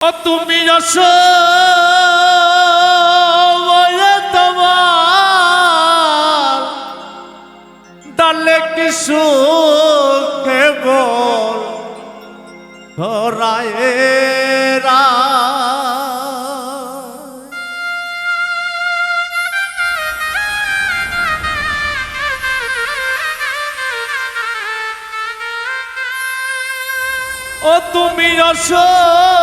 ও তুমি যশ তোমার ডালে কিছু কেবল ধরায় রা। ও তুমি অসয়ে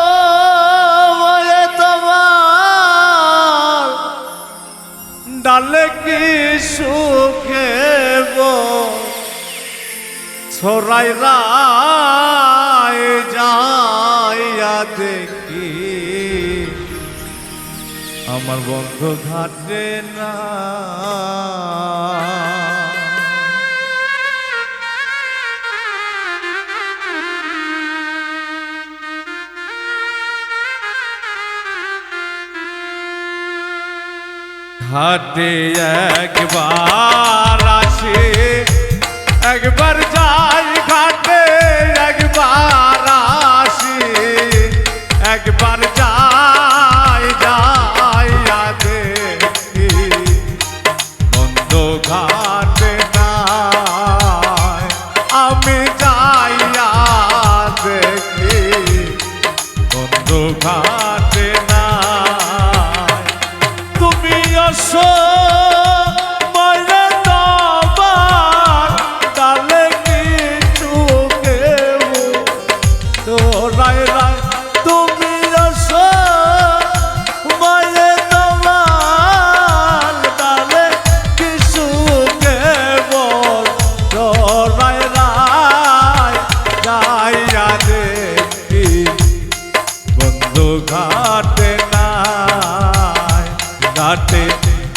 ডালে কি সুখে ছড়াই রায় যাইয়া দেখি। আমার বন্ধু ঘাটে ঘাটে একবার আসে একবার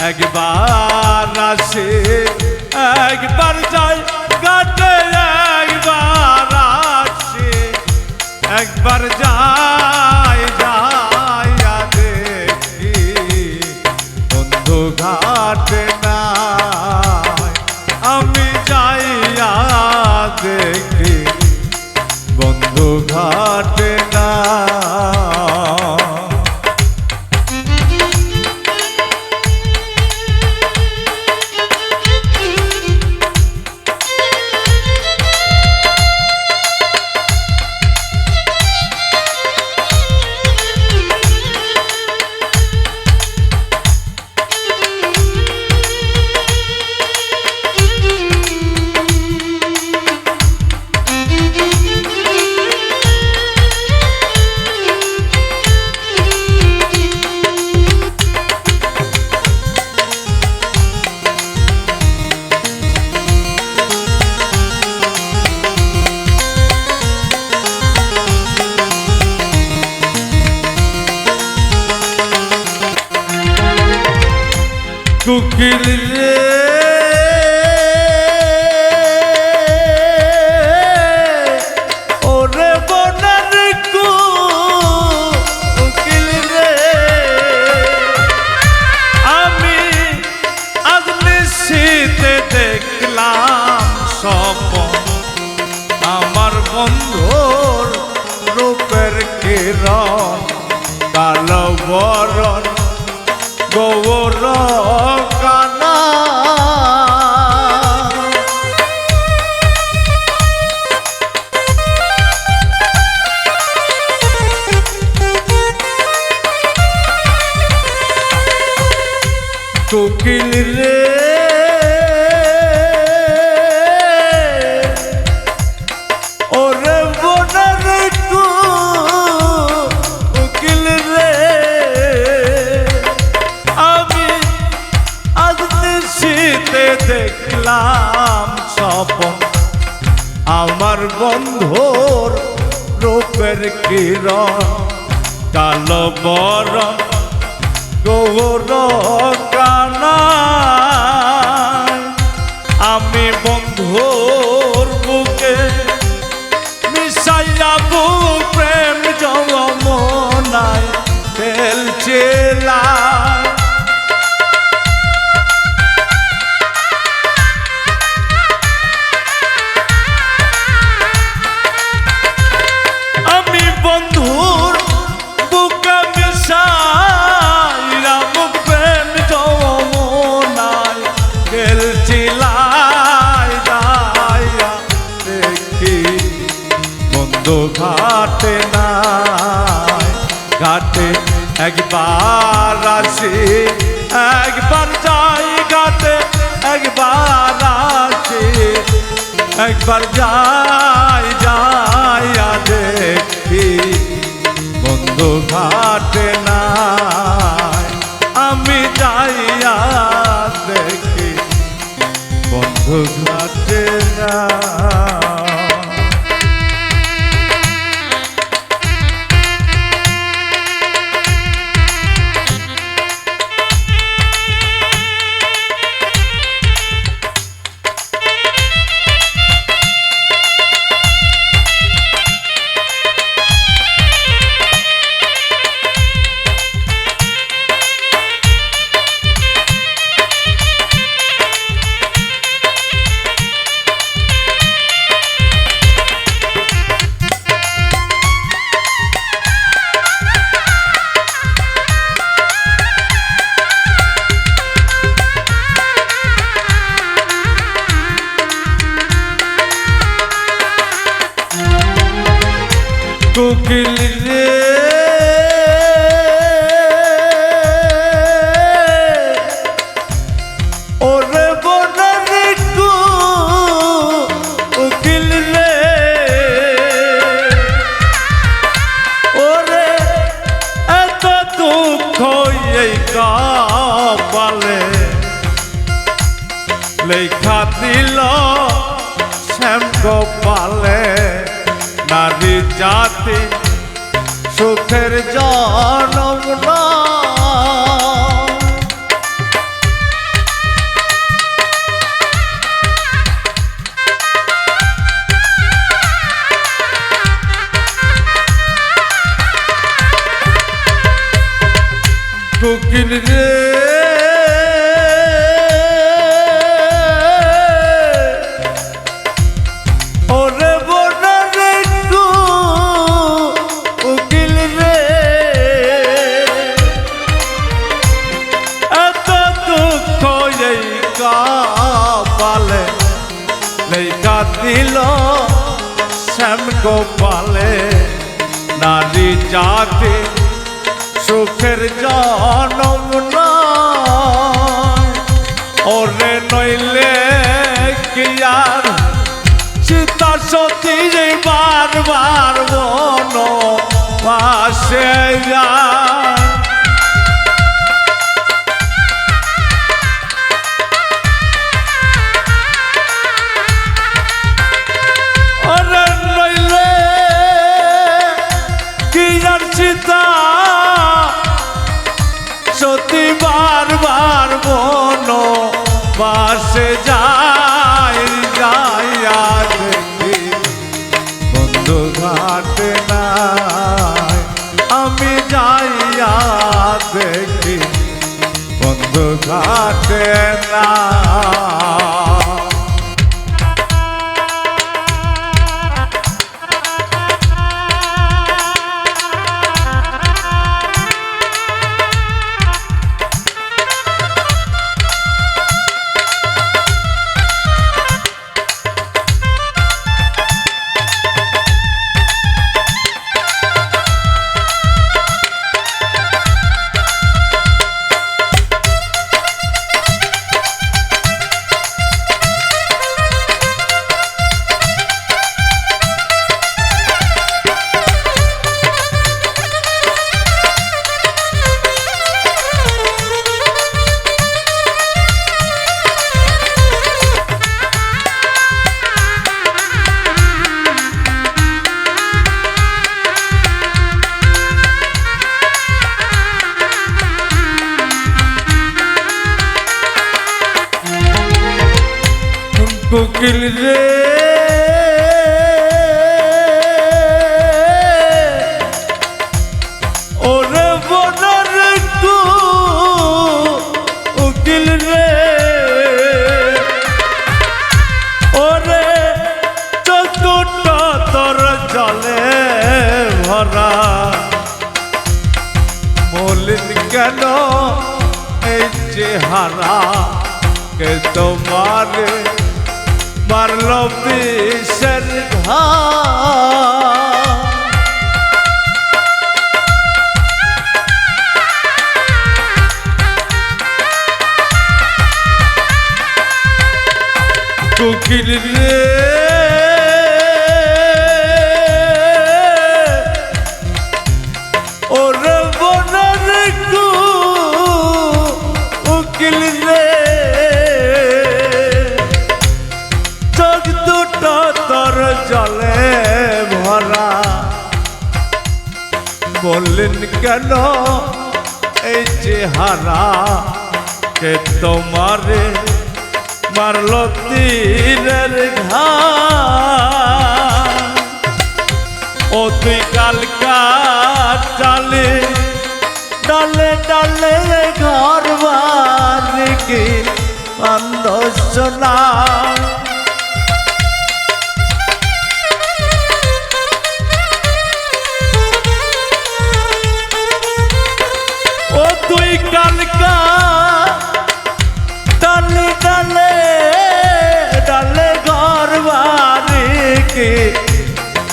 একবার আসে, একবার যাই ঘাটে একবার আসে। একবার যাই যাইয়া দেখি, বন্ধু ঘাটে নাই। আমি যাইয়া দেখি, বন্ধু ঘাটে কুকিল কিরণ কালো বর গৌর কানা তো ঘাটে না ঘাটে একবার আসি একবার যাই ঘাটে একবার আসি একবার যাই লেখা দিল শ্যাম গোপালে নারী জাতি সুখের জনম না কোকিল সুখের জনম ওরে নইলে কি আর? সীতা সতী যে বারবার বন পাশে যায়। পাশে যাই যাইয়া দেখি বন্ধু ঘাটে নাই আমি যাইয়া দেখি। বন্ধু ঘাটে না কে তোমারে মারল বিষের ঘা কুকিল কেন এই চেহারা কে তোমারে মারল তীরের ঘা ও তুই কালকা ডালে ডালে ডালে ঘর বারিকে আন্দোলনা ও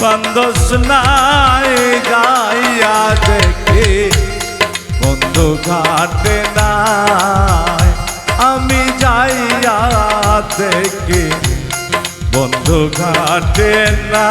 বন্দস নাই যাইয়া দেখে। বন্ধু ঘাটে নাই আমি যাইয়া দেখে। বন্ধু ঘাটে না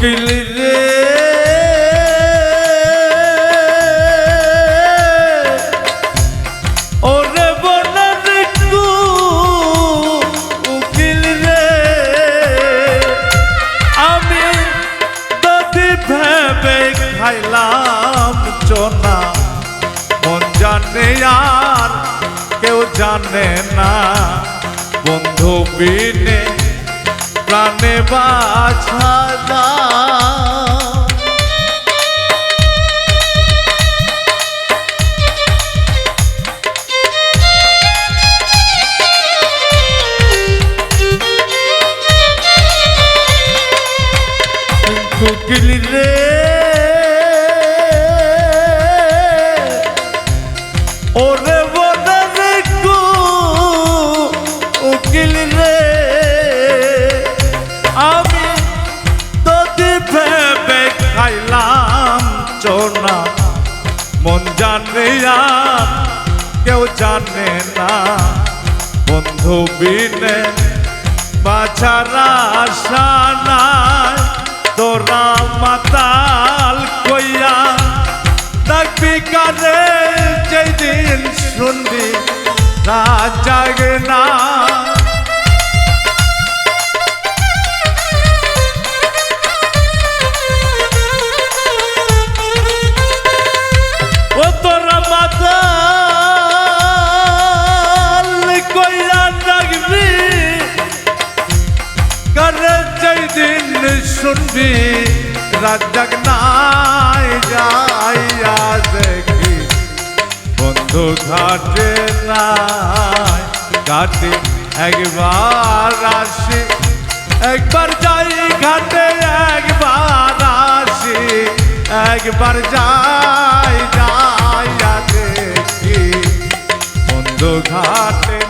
টুকিল রে। ওরে বনের কু উকিল রে। আমি যদি ভেবে খাইলাম চোনা মন জানে আর কেউ জানে না। বন্ধু বিনে প্রাণে বাছা বন্ধু বিনে বাছারা আশা নাই। তোরা মাতাল কইয়া ডাকবি কানে যেদিন শুনবি না জাগে না শুনবি রাত জাগ নাই যাইয়া দেখি বন্ধু ঘাটে নাই ঘাটে একবার আসি একবার যাই ঘাটে একবার আসি একবার যাই যাইয়া দেখি বন্ধু ঘাটে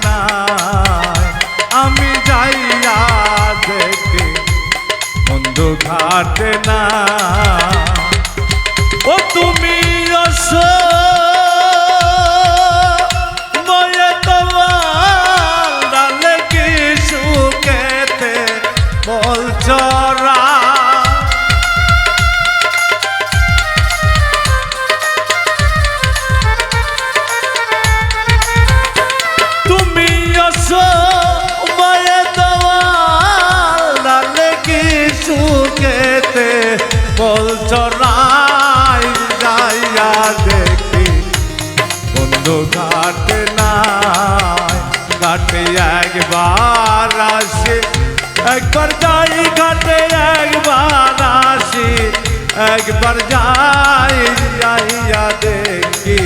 বন্ধু ঘাটে না। ও তুমি অস ময়ে তোমার ডালে কি সুখেতে বলছরা একবার যাই ঘাটে, একবার আসি। একবার যাই, যাইয়া দেখি।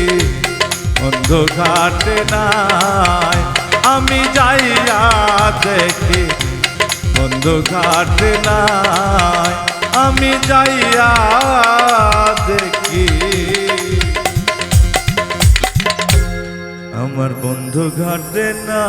বন্ধু ঘাটে নাই, আমি যাইয়া দেখি। বন্ধু ঘাটে নাই, আমি যাইয়া দেখি। আমার বন্ধু ঘাটে না